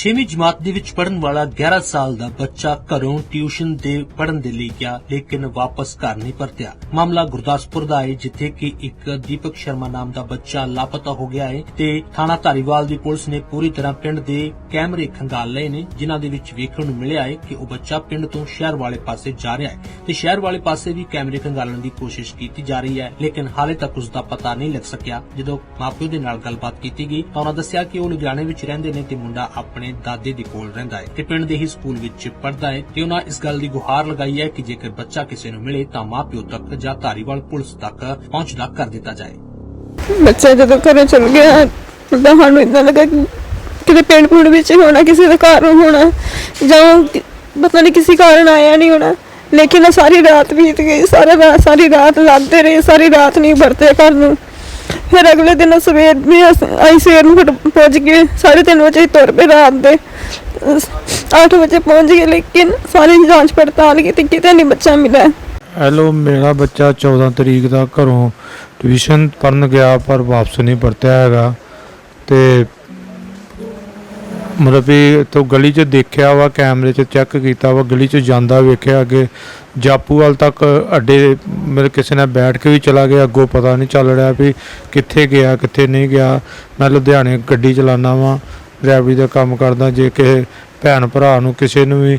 6ਵੀਂ ਜਮਾਤ ਦੇ ਵਿੱਚ ਪੜਨ ਵਾਲਾ 11 ਸਾਲ ਦਾ ਬੱਚਾ ਘਰੋਂ ਟਿਊਸ਼ਨ ਦੇ ਪੜਨ ਦੇ ਲਈ ਗਿਆ, ਲੇਕਿਨ ਵਾਪਸ ਘਰ ਨਹੀਂ ਪਰਤਿਆ। ਮਾਮਲਾ ਗੁਰਦਾਸਪੁਰ ਦਾ ਹੈ ਜਿੱਥੇ ਕਿ ਇੱਕ ਦੀਪਕ ਸ਼ਰਮਾ ਨਾਮ ਦਾ ਬੱਚਾ ਲਾਪਤਾ ਹੋ ਗਿਆ ਹੈ ਤੇ ਥਾਣਾ ਧਾਰੀਵਾਲ ਦੀ ਪੁਲਿਸ ਨੇ ਪੂਰੀ ਤਰ੍ਹਾਂ ਪਿੰਡ ਦੇ ਕੈਮਰੇ ਖੰਗਾਲ ਲਏ ਨੇ, ਜਿਨ੍ਹਾਂ ਦੇ ਵਿੱਚ ਵੇਖਣ ਨੂੰ ਮਿਲਿਆ ਹੈ ਕਿ ਉਹ ਬੱਚਾ ਪਿੰਡ ਤੋਂ ਸ਼ਹਿਰ ਵਾਲੇ ਪਾਸੇ ਜਾ ਰਿਹਾ ਹੈ ਤੇ ਸ਼ਹਿਰ ਵਾਲੇ ਪਾਸੇ ਵੀ ਕੈਮਰੇ ਖੰਗਾਲਣ ਦੀ ਕੋਸ਼ਿਸ਼ ਕੀਤੀ ਜਾ ਰਹੀ ਹੈ ਲੇਕਿਨ ਹਾਲੇ ਤੱਕ ਉਸ ਦਾ ਪਤਾ ਨਹੀਂ ਲੱਗ ਸਕਿਆ। ਜਦੋਂ ਮਾਪਿਓ ਦੇ ਨਾਲ ਗੱਲਬਾਤ ਕੀਤੀ ਗਈ ਤਾਂ ਉਹਨਾਂ ਦੱਸਿਆ ਕਿ ਉਹ ਲੁਧਿਆਣੇ ਵਿੱਚ ਰਹਿੰਦੇ ਨੇ ਤੇ ਮੁੰਡਾ ਆਪਣੇ ਦਾਦੇ ਦੇ ਕੋਲ ਰਹਿੰਦਾ ਹੈ ਤੇ ਪਿੰਡ ਦੇ ਹੀ ਸਕੂਲ ਵਿੱਚ ਪੜ੍ਹਦਾ ਹੈ ਤੇ ਉਹਨਾਂ ਇਸ ਗੱਲ ਦੀ ਗੁਹਾਰ ਲਗਾਈ ਹੈ ਕਿ ਜੇਕਰ ਬੱਚਾ ਕਿਸੇ ਨੂੰ ਮਿਲੇ ਤਾਂ ਮਾਪਿਓ ਤੱਕ ਜਾਂ ਧਾਰੀਵਾਲ ਪੁਲਿਸ ਤੱਕ ਪਹੁੰਚਦਾ ਕਰ ਦਿੱਤਾ ਜਾਏ। ਬੱਚਾ ਜਦੋਂ ਘਰੋਂ ਚਲ ਗਿਆ, ਤਾਂ ਸਾਨੂੰ ਇਦਾਂ ਲੱਗਾ ਕਿ ਕਿਤੇ ਪਿੰਡ ਪੁੰਡ ਵਿੱਚ ਹੋਣਾ, ਕਿਸੇ ਦੇ ਘਰ ਹੋਣਾ, ਜਾਂ ਪਤਾ ਨਹੀਂ ਕਿਸੇ ਕਾਰਨ ਆਇਆ ਨਹੀਂ ਹੋਣਾ। ਲੇਕਿਨ ਸਾਰੀ ਰਾਤ ਬੀਤ ਗਈ, ਸਾਰਾ ਰਾਤ ਸਾਰੀ ਰਾਤ ਲੱਭਦੇ ਰਹੇ, ਸਾਰੀ ਰਾਤ ਨਹੀਂ ਵਰਤੇ ਘਰ ਨੂੰ। ਫਿਰ ਅਗਲੇ ਦਿਨ ਸਵੇਰ ਵੀ ਅਸ- ਅਸੀਂ ਸਵੇਰ ਨੂੰ ਫਿਰ ਪਹੁੰਚ ਗਏ। ਸਾਢੇ ਤਿੰਨ ਵਜੇ ਤੁਰ ਪਏ ਰਾਤ ਦੇ। 8 ਵਜੇ ਪਹੁੰਚ ਗਏ, ਲੇਕਿਨ ਸਾਰੀ ਜਾਂਚ ਪੜਤਾਲ ਕੀਤੀ, ਕਿਤੇ ਨਹੀਂ ਬੱਚਾ ਮਿਲਿਆ। ਹੈਲੋ, ਮੇਰਾ ਬੱਚਾ 14 ਤਰੀਕ ਦਾ ਘਰੋਂ ਟਿਊਸ਼ਨ ਪੜਨ ਗਿਆ, ਪਰ ਵਾਪਸ ਨਹੀਂ ਪਰਤਿਆ ਹੈਗਾ। ਤੇ ਮਤਲਬ ਵੀ ਤੋਂ ਗਲੀ 'ਚ ਦੇਖਿਆ ਵਾ, ਕੈਮਰੇ 'ਚ ਚੈੱਕ ਕੀਤਾ ਵਾ, ਗਲੀ 'ਚ ਜਾਂਦਾ ਵੇਖਿਆ ਅੱਗੇ। ਜਾਪੂਵਾਲ ਤੱਕ ਅੱਡੇ ਮੇਰੇ ਕਿਸੇ ਨਾਲ ਬੈਠ ਕੇ ਵੀ ਚਲਾ ਗਿਆ, ਅੱਗੋਂ ਪਤਾ ਨਹੀਂ ਚੱਲ ਰਿਹਾ ਵੀ ਕਿੱਥੇ ਗਿਆ, ਕਿੱਥੇ ਨਹੀਂ ਗਿਆ। ਮੈਂ ਲੁਧਿਆਣੇ ਗੱਡੀ ਚਲਾਉਂਦਾ ਵਾਂ ਡਰਾਈਵਰੀ ਦਾ ਕੰਮ ਕਰਦਾ, ਜੇ ਕਿਸੇ ਭੈਣ ਭਰਾ ਨੂੰ ਕਿਸੇ ਨੂੰ ਵੀ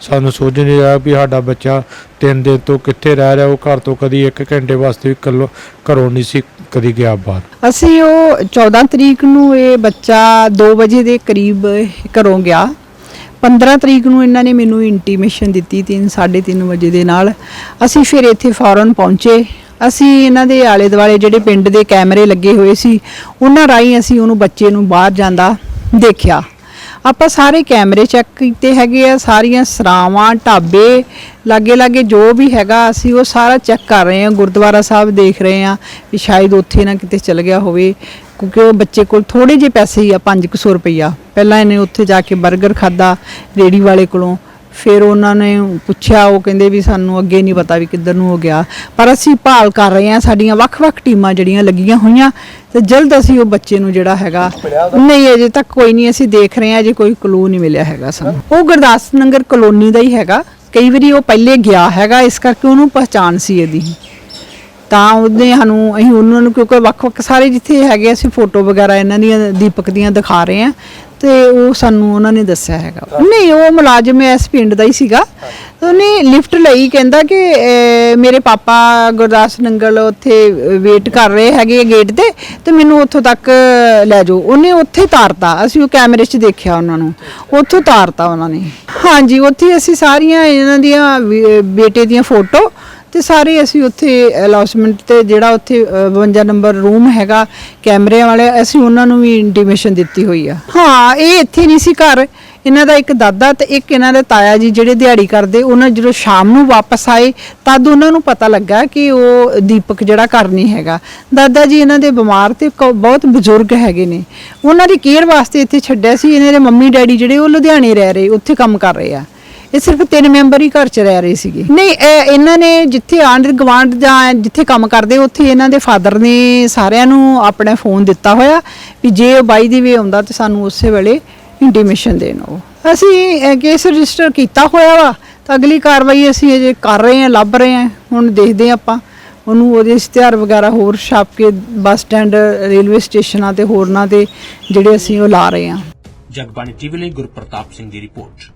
ਸਾਨੂੰ ਸੋਚ ਨਹੀਂ ਰਿਹਾ ਵੀ ਸਾਡਾ ਬੱਚਾ ਤਿੰਨ ਦਿਨ ਤੋਂ ਕਿੱਥੇ ਰਹਿ ਰਿਹਾ, ਉਹ ਘਰ ਤੋਂ ਕਦੀ 1 ਘੰਟੇ ਵਾਸਤੇ ਵੀ ਘਰੋਂ ਨਹੀਂ ਸੀ ਕਦੀ ਗਿਆ ਬਾਹਰ। ਅਸੀਂ ਉਹ 14 ਤਰੀਕ ਨੂੰ ਇਹ ਬੱਚਾ 2 ਵਜੇ ਦੇ ਕਰੀਬ ਘਰੋਂ ਗਿਆ। 15 ਤਰੀਕ ਨੂੰ ਇਹਨਾਂ ਨੇ ਮੈਨੂੰ ਇੰਟੀਮੇਸ਼ਨ ਦਿੱਤੀ 3 3:30 ਵਜੇ ਦੇ ਨਾਲ। ਅਸੀਂ ਫਿਰ ਇੱਥੇ ਫੌਰਨ ਪਹੁੰਚੇ। ਅਸੀਂ ਇਹਨਾਂ ਦੇ ਆਲੇ ਦੁਆਲੇ ਜਿਹੜੇ ਪਿੰਡ ਦੇ ਕੈਮਰੇ ਲੱਗੇ ਹੋਏ ਸੀ, ਉਹਨਾਂ ਰਾਹੀਂ ਅਸੀਂ ਉਹਨੂੰ ਬੱਚੇ ਨੂੰ ਬਾਹਰ ਜਾਂਦਾ ਦੇਖਿਆ। ਆਪਾਂ ਸਾਰੇ ਕੈਮਰੇ ਚੈੱਕ ਕੀਤੇ ਹੈਗੇ ਆ, ਸਾਰੀਆਂ ਸਰਾਵਾਂ, ਢਾਬੇ, ਲਾਗੇ ਲਾਗੇ ਜੋ ਵੀ ਹੈਗਾ, ਅਸੀਂ ਉਹ ਸਾਰਾ ਚੈੱਕ ਕਰ ਰਹੇ ਹਾਂ, ਗੁਰਦੁਆਰਾ ਸਾਹਿਬ ਦੇਖ ਰਹੇ ਹਾਂ ਵੀ ਸ਼ਾਇਦ ਉੱਥੇ ਨਾ ਕਿਤੇ ਚਲ ਗਿਆ ਹੋਵੇ, ਕਿਉਂਕਿ ਉਹ ਬੱਚੇ ਕੋਲ ਥੋੜੇ ਜਿਹੇ ਪੈਸੇ ਹੀ ਆ 500 ਰੁਪਈਆ। ਪਹਿਲਾਂ ਇਹਨੇ ਉੱਥੇ ਜਾ ਕੇ 버ਗਰ ਖਾਦਾ ਰੇੜੀ ਵਾਲੇ ਕੋਲੋਂ ਫਿਰ ਉਹਨਾਂ ਨੇ ਪੁੱਛਿਆ, ਉਹ ਕਹਿੰਦੇ ਵੀ ਸਾਨੂੰ ਅੱਗੇ ਨਹੀਂ ਪਤਾ ਵੀ ਕਿੱਧਰ ਨੂੰ ਹੋ ਗਿਆ। ਪਰ ਅਸੀਂ ਭਾਲ ਕਰ ਰਹੇ ਹਾਂ, ਸਾਡੀਆਂ ਵੱਖ-ਵੱਖ ਟੀਮਾਂ ਜਿਹੜੀਆਂ ਲੱਗੀਆਂ ਹੋਈਆਂ, ਤੇ ਜਲਦ ਅਸੀਂ ਉਹ ਬੱਚੇ ਨੂੰ ਜਿਹੜਾ ਹੈਗਾ, ਨਹੀਂ, ਅਜੇ ਤੱਕ ਕੋਈ ਨਹੀਂ, ਅਸੀਂ ਦੇਖ ਰਹੇ ਹਾਂ, ਅਜੇ ਕੋਈ ਕਲੂ ਨਹੀਂ ਮਿਲਿਆ ਹੈਗਾ ਸਾਨੂੰ। ਉਹ ਗੁਰਦਾਸ ਨਗਰ ਕਲੋਨੀ ਦਾ ਹੀ ਹੈਗਾ, ਕਈ ਵਾਰੀ ਉਹ ਪਹਿਲੇ ਗਿਆ ਹੈਗਾ, ਇਸ ਕਰਕੇ ਉਹਨੂੰ ਪਛਾਣ ਸੀ ਇਹਦੀ। ਤਾਂ ਉਹਨੇ ਸਾਨੂੰ, ਅਸੀਂ ਉਹਨਾਂ ਨੂੰ ਕਿਉਂਕਿ ਵੱਖ-ਵੱਖ ਸਾਰੇ ਜਿੱਥੇ ਹੈਗੇ, ਅਸੀਂ ਫੋਟੋ ਵਗੈਰਾ ਇਹਨਾਂ ਦੀਆਂ, ਦੀਪਕ ਦੀਆਂ ਦਿਖਾ ਰਹੇ ਹਾਂ। ਤੇ ਉਹ ਸਾਨੂੰ ਉਹਨਾਂ ਨੇ ਦੱਸਿਆ ਹੈਗਾ। ਨਹੀਂ ਉਹ ਮੁਲਾਜ਼ਮ ਇਸ ਪਿੰਡ ਦਾ ਹੀ ਸੀਗਾ। ਉਹਨੇ ਲਿਫਟ ਲਈ, ਕਹਿੰਦਾ ਕਿ ਮੇਰੇ ਪਾਪਾ ਗੁਰਦਾਸ ਨੰਗਲ ਉੱਥੇ ਵੇਟ ਕਰ ਰਹੇ ਹੈਗੇ ਗੇਟ ਤੇ ਤੇ ਮੈਨੂੰ ਉੱਥੋਂ ਤੱਕ ਲੈ ਜਾਓ। ਉਹਨੇ ਉੱਥੇ ਤਾਰਤਾ। ਅਸੀਂ ਉਹ ਕੈਮਰੇ 'ਚ ਦੇਖਿਆ ਉਹਨਾਂ ਨੂੰ। ਉੱਥੋਂ ਤਾਰਤਾ ਉਹਨਾਂ ਨੇ। ਹਾਂਜੀ, ਉੱਥੇ ਅਸੀਂ ਸਾਰੀਆਂ ਇਹਨਾਂ ਦੀਆਂ ਬੇਟੇ ਦੀਆਂ ਫੋਟੋ ਤੇ ਸਾਰੇ ਅਸੀਂ ਉੱਥੇ ਅਲਾਉਸਮੈਂਟ ਤੇ ਜਿਹੜਾ ਉੱਥੇ ਅ, 52 ਨੰਬਰ ਰੂਮ ਹੈਗਾ ਕੈਮਰੇ ਵਾਲੇ ਅਸੀਂ ਉਹਨਾਂ ਨੂੰ ਵੀ ਇੰਟੀਮੇਸ਼ਨ ਦਿੱਤੀ ਹੋਈ ਆ। ਹਾਂ ਇਹ ਇੱਥੇ ਨਹੀਂ ਸੀ ਘਰ। ਇਹਨਾਂ ਦਾ ਇੱਕ ਦਾਦਾ ਤੇ ਇੱਕ ਇਹਨਾਂ ਦੇ ਤਾਇਆ ਜੀ ਜਿਹੜੇ ਦਿਹਾੜੀ ਕਰਦੇ ਉਹਨਾਂ ਜਦੋਂ ਸ਼ਾਮ ਨੂੰ ਵਾਪਸ ਆਏ ਤਦ ਉਹਨਾਂ ਨੂੰ ਪਤਾ ਲੱਗਾ ਕਿ ਉਹ ਦੀਪਕ ਜਿਹੜਾ ਘਰ ਨਹੀਂ ਹੈਗਾ। ਦਾਦਾ ਜੀ ਇਹਨਾਂ ਦੇ ਬਿਮਾਰ ਤੇ ਕ- ਬਹੁਤ ਬਜ਼ੁਰਗ ਹੈਗੇ ਨੇ। ਉਹਨਾਂ ਦੀ ਕੇਅਰ ਵਾਸਤੇ ਇੱਥੇ ਛੱਡਿਆ ਸੀ ਇਹਨਾਂ ਦੇ ਮੰਮੀ ਡੈਡੀ ਜਿਹੜੇ ਉਹ ਲੁਧਿਆਣੇ ਰਹਿ ਰਹੇ ਉੱਥੇ ਕੰਮ ਕਰ ਰਹੇ ਆ। ਇਹ ਸਿਰਫ ਤਿੰਨ ਮੈਂਬਰ ਹੀ ਘਰ 'ਚ ਰਹਿ ਰਹੇ ਸੀਗੇ। ਨਹੀਂ ਇਹ- ਇਹਨਾਂ ਨੇ ਜਿੱਥੇ ਆਂਢ ਗਵਾਂਢ ਜਾਂ ਜਿੱਥੇ ਕੰਮ ਕਰਦੇ ਉੱਥੇ ਇਹਨਾਂ ਦੇ ਫਾਦਰ ਨੇ ਸਾਰਿਆਂ ਨੂੰ ਆਪਣਾ ਫੋਨ ਦਿੱਤਾ ਹੋਇਆ ਵੀ ਜੇ ਉਹ ਬਾਈ ਦੀ ਵੇ ਆਉਂਦਾ ਤੇ ਸਾਨੂੰ ਉਸੇ ਵੇਲੇ ਇੰਟੀਮੇਸ਼ਨ ਦੇਣ ਉਹ ਅਸੀਂ ਕੇਸ ਰਜਿਸਟਰ ਕੀਤਾ ਹੋਇਆ ਵਾ ਤਾਂ ਅਗਲੀ ਕਾਰਵਾਈ ਅਸੀਂ ਅਜੇ ਕਰ ਰਹੇ ਹਾਂ ਲੱਭ ਰਹੇ ਹਾਂ ਹੁਣ ਦੇਖਦੇ ਹਾਂ ਆਪਾਂ। ਉਹਨੂੰ ਉਹਦੇ ਇਸ਼ਤਿਹਾਰ ਵਗੈਰਾ ਹੋਰ ਛਾਪ ਕੇ ਬੱਸ ਸਟੈਂਡ ਰੇਲਵੇ ਸਟੇਸ਼ਨਾਂ ਤੇ ਹੋਰਨਾਂ ਤੇ ਜਿਹੜੇ ਅਸੀਂ ਉਹ ਲਾ ਰਹੇ ਹਾਂ। ਜਗਬਾਣੀ ਟੀਵੀ ਲਈ ਗੁਰਪ੍ਰਤਾਪ ਸਿੰਘ ਦੀ ਰਿਪੋਰਟ।